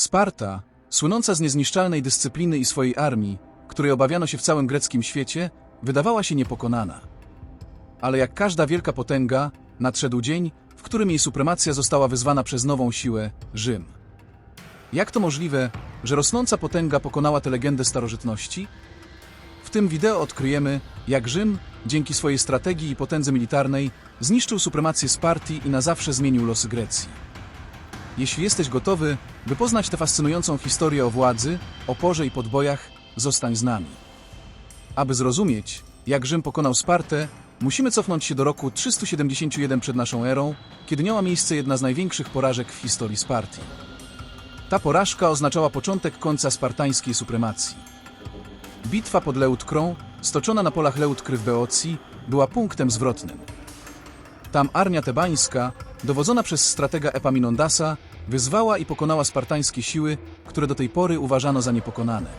Sparta, słynąca z niezniszczalnej dyscypliny i swojej armii, której obawiano się w całym greckim świecie, wydawała się niepokonana. Ale jak każda wielka potęga, nadszedł dzień, w którym jej supremacja została wyzwana przez nową siłę Rzym. Jak to możliwe, że rosnąca potęga pokonała tę legendę starożytności? W tym wideo odkryjemy, jak Rzym, dzięki swojej strategii i potędze militarnej, zniszczył supremację Spartii i na zawsze zmienił losy Grecji. Jeśli jesteś gotowy, by poznać tę fascynującą historię o władzy, oporze i podbojach, zostań z nami. Aby zrozumieć, jak Rzym pokonał Spartę, musimy cofnąć się do roku 371 przed naszą erą, kiedy miała miejsce jedna z największych porażek w historii Spartii. Ta porażka oznaczała początek końca spartańskiej supremacji. Bitwa pod Leutkrą, stoczona na polach Leutkry w Beocji, była punktem zwrotnym. Tam armia tebańska, dowodzona przez stratega Epaminondasa, wyzwała i pokonała spartańskie siły, które do tej pory uważano za niepokonane.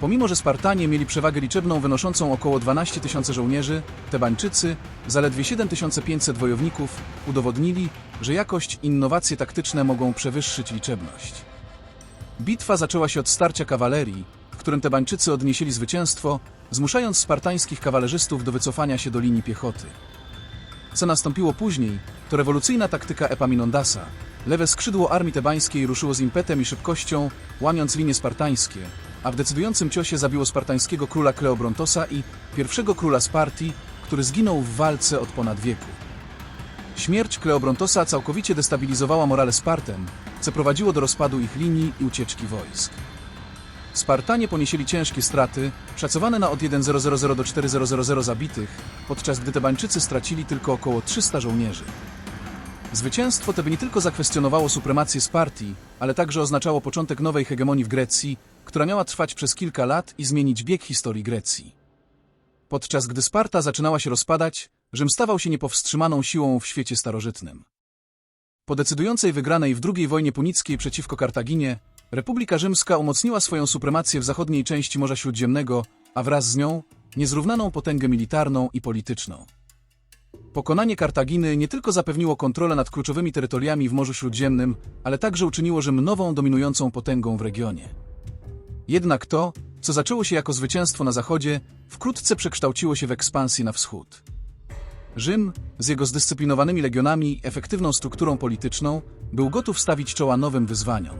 Pomimo, że Spartanie mieli przewagę liczebną wynoszącą około 12 tysięcy żołnierzy, Tebańczycy, zaledwie 7500 wojowników, udowodnili, że jakość i innowacje taktyczne mogą przewyższyć liczebność. Bitwa zaczęła się od starcia kawalerii, w którym Tebańczycy odnieśli zwycięstwo, zmuszając spartańskich kawalerzystów do wycofania się do linii piechoty. Co nastąpiło później, to rewolucyjna taktyka Epaminondasa. Lewe skrzydło armii tebańskiej ruszyło z impetem i szybkością, łamiąc linie spartańskie, a w decydującym ciosie zabiło spartańskiego króla Kleobrontosa i pierwszego króla Spartii, który zginął w walce od ponad wieku. Śmierć Kleobrontosa całkowicie destabilizowała morale Spartem, co prowadziło do rozpadu ich linii i ucieczki wojsk. Spartanie poniesieli ciężkie straty, szacowane na od 1000 do 4000 zabitych, podczas gdy Tebańczycy stracili tylko około 300 żołnierzy. Zwycięstwo to by nie tylko zakwestionowało supremację Spartii, ale także oznaczało początek nowej hegemonii w Grecji, która miała trwać przez kilka lat i zmienić bieg historii Grecji. Podczas gdy Sparta zaczynała się rozpadać, Rzym stawał się niepowstrzymaną siłą w świecie starożytnym. Po decydującej wygranej w II wojnie punickiej przeciwko Kartaginie, Republika Rzymska umocniła swoją supremację w zachodniej części Morza Śródziemnego, a wraz z nią niezrównaną potęgę militarną i polityczną. Pokonanie Kartaginy nie tylko zapewniło kontrolę nad kluczowymi terytoriami w Morzu Śródziemnym, ale także uczyniło Rzym nową dominującą potęgą w regionie. Jednak to, co zaczęło się jako zwycięstwo na zachodzie, wkrótce przekształciło się w ekspansję na wschód. Rzym, z jego zdyscyplinowanymi legionami i efektywną strukturą polityczną, był gotów stawić czoła nowym wyzwaniom.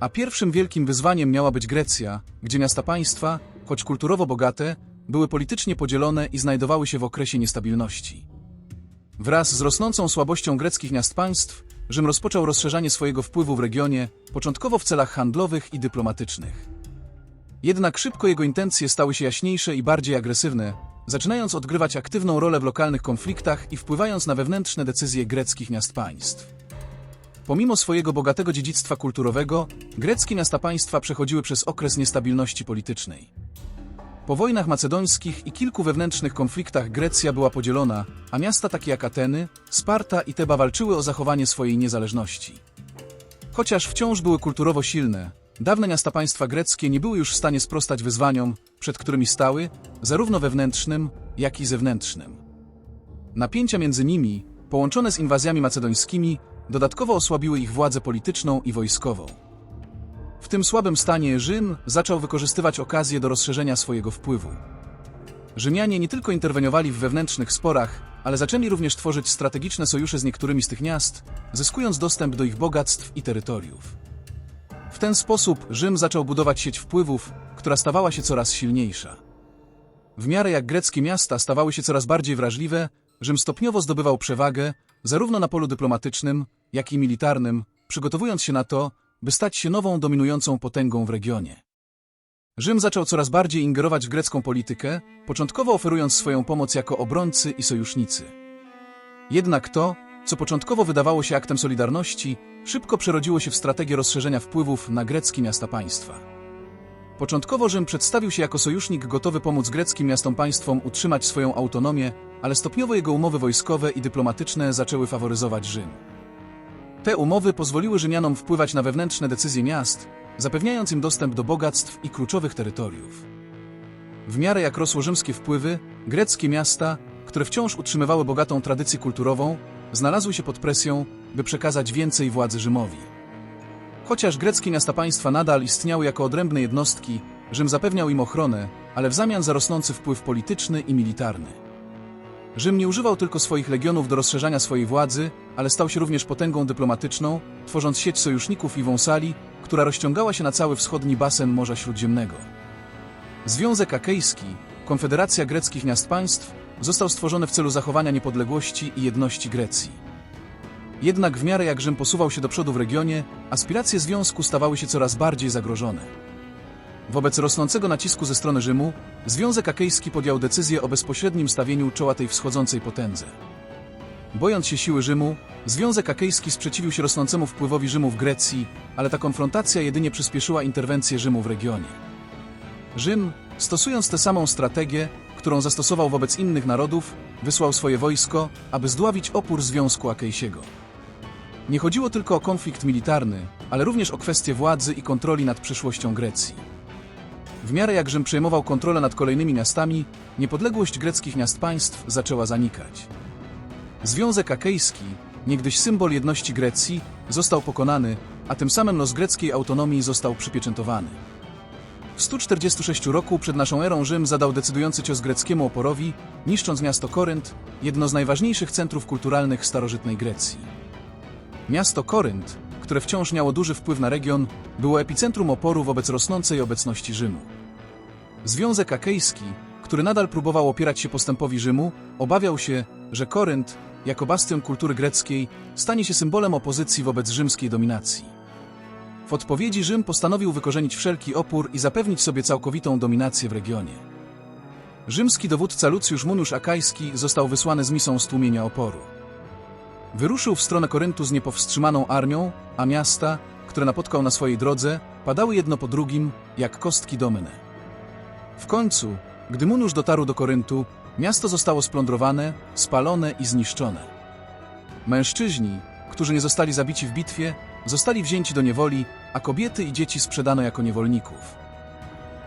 A pierwszym wielkim wyzwaniem miała być Grecja, gdzie miasta państwa, choć kulturowo bogate, były politycznie podzielone i znajdowały się w okresie niestabilności. Wraz z rosnącą słabością greckich miast państw, Rzym rozpoczął rozszerzanie swojego wpływu w regionie, początkowo w celach handlowych i dyplomatycznych. Jednak szybko jego intencje stały się jaśniejsze i bardziej agresywne, zaczynając odgrywać aktywną rolę w lokalnych konfliktach i wpływając na wewnętrzne decyzje greckich miast państw. Pomimo swojego bogatego dziedzictwa kulturowego, greckie miasta państwa przechodziły przez okres niestabilności politycznej. Po wojnach macedońskich i kilku wewnętrznych konfliktach Grecja była podzielona, a miasta takie jak Ateny, Sparta i Teba walczyły o zachowanie swojej niezależności. Chociaż wciąż były kulturowo silne, dawne miasta państwa greckie nie były już w stanie sprostać wyzwaniom, przed którymi stały, zarówno wewnętrznym, jak i zewnętrznym. Napięcia między nimi, połączone z inwazjami macedońskimi, dodatkowo osłabiły ich władzę polityczną i wojskową. W tym słabym stanie Rzym zaczął wykorzystywać okazję do rozszerzenia swojego wpływu. Rzymianie nie tylko interweniowali w wewnętrznych sporach, ale zaczęli również tworzyć strategiczne sojusze z niektórymi z tych miast, zyskując dostęp do ich bogactw i terytoriów. W ten sposób Rzym zaczął budować sieć wpływów, która stawała się coraz silniejsza. W miarę jak greckie miasta stawały się coraz bardziej wrażliwe, Rzym stopniowo zdobywał przewagę, zarówno na polu dyplomatycznym, jak i militarnym, przygotowując się na to, by stać się nową dominującą potęgą w regionie. Rzym zaczął coraz bardziej ingerować w grecką politykę, początkowo oferując swoją pomoc jako obrońcy i sojusznicy. Jednak to, co początkowo wydawało się aktem solidarności, szybko przerodziło się w strategię rozszerzenia wpływów na greckie miasta państwa. Początkowo Rzym przedstawił się jako sojusznik gotowy pomóc greckim miastom państwom utrzymać swoją autonomię, ale stopniowo jego umowy wojskowe i dyplomatyczne zaczęły faworyzować Rzym. Te umowy pozwoliły Rzymianom wpływać na wewnętrzne decyzje miast, zapewniając im dostęp do bogactw i kluczowych terytoriów. W miarę jak rosło rzymskie wpływy, greckie miasta, które wciąż utrzymywały bogatą tradycję kulturową, znalazły się pod presją, by przekazać więcej władzy Rzymowi. Chociaż greckie miasta państwa nadal istniały jako odrębne jednostki, Rzym zapewniał im ochronę, ale w zamian za rosnący wpływ polityczny i militarny. Rzym nie używał tylko swoich legionów do rozszerzania swojej władzy, ale stał się również potęgą dyplomatyczną, tworząc sieć sojuszników i wąsali, która rozciągała się na cały wschodni basen Morza Śródziemnego. Związek Akejski, Konfederacja Greckich Miast Państw, został stworzony w celu zachowania niepodległości i jedności Grecji. Jednak w miarę jak Rzym posuwał się do przodu w regionie, aspiracje związku stawały się coraz bardziej zagrożone. Wobec rosnącego nacisku ze strony Rzymu, Związek Akejski podjął decyzję o bezpośrednim stawieniu czoła tej wschodzącej potędze. Bojąc się siły Rzymu, Związek Akejski sprzeciwił się rosnącemu wpływowi Rzymu w Grecji, ale ta konfrontacja jedynie przyspieszyła interwencję Rzymu w regionie. Rzym, stosując tę samą strategię, którą zastosował wobec innych narodów, wysłał swoje wojsko, aby zdławić opór Związku Akejsiego. Nie chodziło tylko o konflikt militarny, ale również o kwestię władzy i kontroli nad przyszłością Grecji. W miarę jak Rzym przejmował kontrolę nad kolejnymi miastami, niepodległość greckich miast państw zaczęła zanikać. Związek Akejski, niegdyś symbol jedności Grecji, został pokonany, a tym samym los greckiej autonomii został przypieczętowany. W 146 roku przed naszą erą Rzym zadał decydujący cios greckiemu oporowi, niszcząc miasto Korynt, jedno z najważniejszych centrów kulturalnych starożytnej Grecji. Miasto Korynt, które wciąż miało duży wpływ na region, było epicentrum oporu wobec rosnącej obecności Rzymu. Związek Akejski, który nadal próbował opierać się postępowi Rzymu, obawiał się, że Korynt, jako bastion kultury greckiej, stanie się symbolem opozycji wobec rzymskiej dominacji. W odpowiedzi Rzym postanowił wykorzenić wszelki opór i zapewnić sobie całkowitą dominację w regionie. Rzymski dowódca Lucjusz Muniusz Akajski został wysłany z misją stłumienia oporu. Wyruszył w stronę Koryntu z niepowstrzymaną armią, a miasta, które napotkał na swojej drodze, padały jedno po drugim, jak kostki domne. W końcu, gdy Muniusz dotarł do Koryntu, miasto zostało splądrowane, spalone i zniszczone. Mężczyźni, którzy nie zostali zabici w bitwie, zostali wzięci do niewoli, a kobiety i dzieci sprzedano jako niewolników.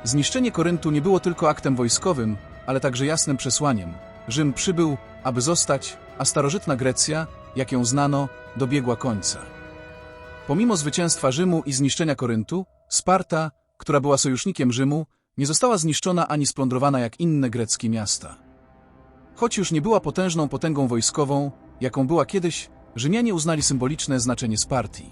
Zniszczenie Koryntu nie było tylko aktem wojskowym, ale także jasnym przesłaniem. Rzym przybył, aby zostać, a starożytna Grecja, jak ją znano, dobiegła końca. Pomimo zwycięstwa Rzymu i zniszczenia Koryntu, Sparta, która była sojusznikiem Rzymu, nie została zniszczona ani splądrowana jak inne greckie miasta. Choć już nie była potężną potęgą wojskową, jaką była kiedyś, Rzymianie uznali symboliczne znaczenie Spartii.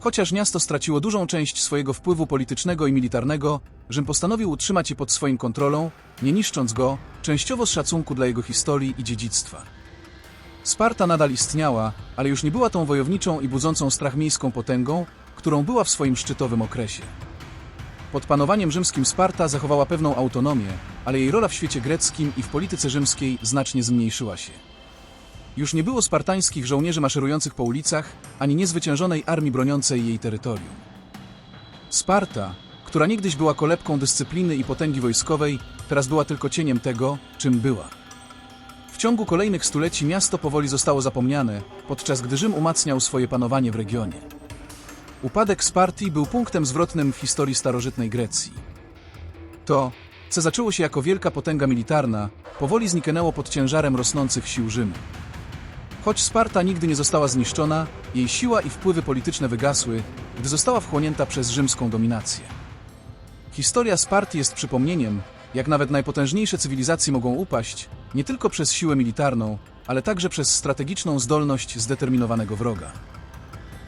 Chociaż miasto straciło dużą część swojego wpływu politycznego i militarnego, Rzym postanowił utrzymać je pod swoim kontrolą, nie niszcząc go, częściowo z szacunku dla jego historii i dziedzictwa. Sparta nadal istniała, ale już nie była tą wojowniczą i budzącą strach miejską potęgą, którą była w swoim szczytowym okresie. Pod panowaniem rzymskim Sparta zachowała pewną autonomię, ale jej rola w świecie greckim i w polityce rzymskiej znacznie zmniejszyła się. Już nie było spartańskich żołnierzy maszerujących po ulicach, ani niezwyciężonej armii broniącej jej terytorium. Sparta, która niegdyś była kolebką dyscypliny i potęgi wojskowej, teraz była tylko cieniem tego, czym była. W ciągu kolejnych stuleci miasto powoli zostało zapomniane, podczas gdy Rzym umacniał swoje panowanie w regionie. Upadek Spartii był punktem zwrotnym w historii starożytnej Grecji. To, co zaczęło się jako wielka potęga militarna, powoli zniknęło pod ciężarem rosnących sił Rzymu. Choć Sparta nigdy nie została zniszczona, jej siła i wpływy polityczne wygasły, gdy została wchłonięta przez rzymską dominację. Historia Sparty jest przypomnieniem, jak nawet najpotężniejsze cywilizacje mogą upaść, nie tylko przez siłę militarną, ale także przez strategiczną zdolność zdeterminowanego wroga.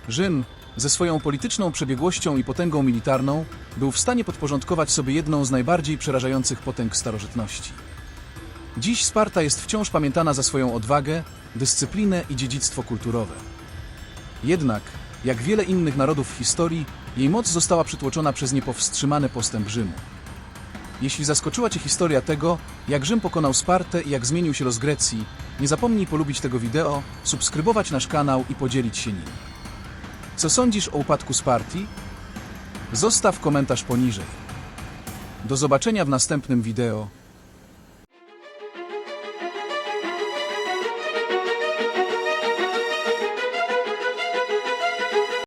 Rzym, ze swoją polityczną przebiegłością i potęgą militarną, był w stanie podporządkować sobie jedną z najbardziej przerażających potęg starożytności. Dziś Sparta jest wciąż pamiętana za swoją odwagę, dyscyplinę i dziedzictwo kulturowe. Jednak, jak wiele innych narodów w historii, jej moc została przytłoczona przez niepowstrzymany postęp Rzymu. Jeśli zaskoczyła Cię historia tego, jak Rzym pokonał Spartę i jak zmienił się los Grecji, nie zapomnij polubić tego wideo, subskrybować nasz kanał i podzielić się nim. Co sądzisz o upadku Spartii? Zostaw komentarz poniżej. Do zobaczenia w następnym wideo.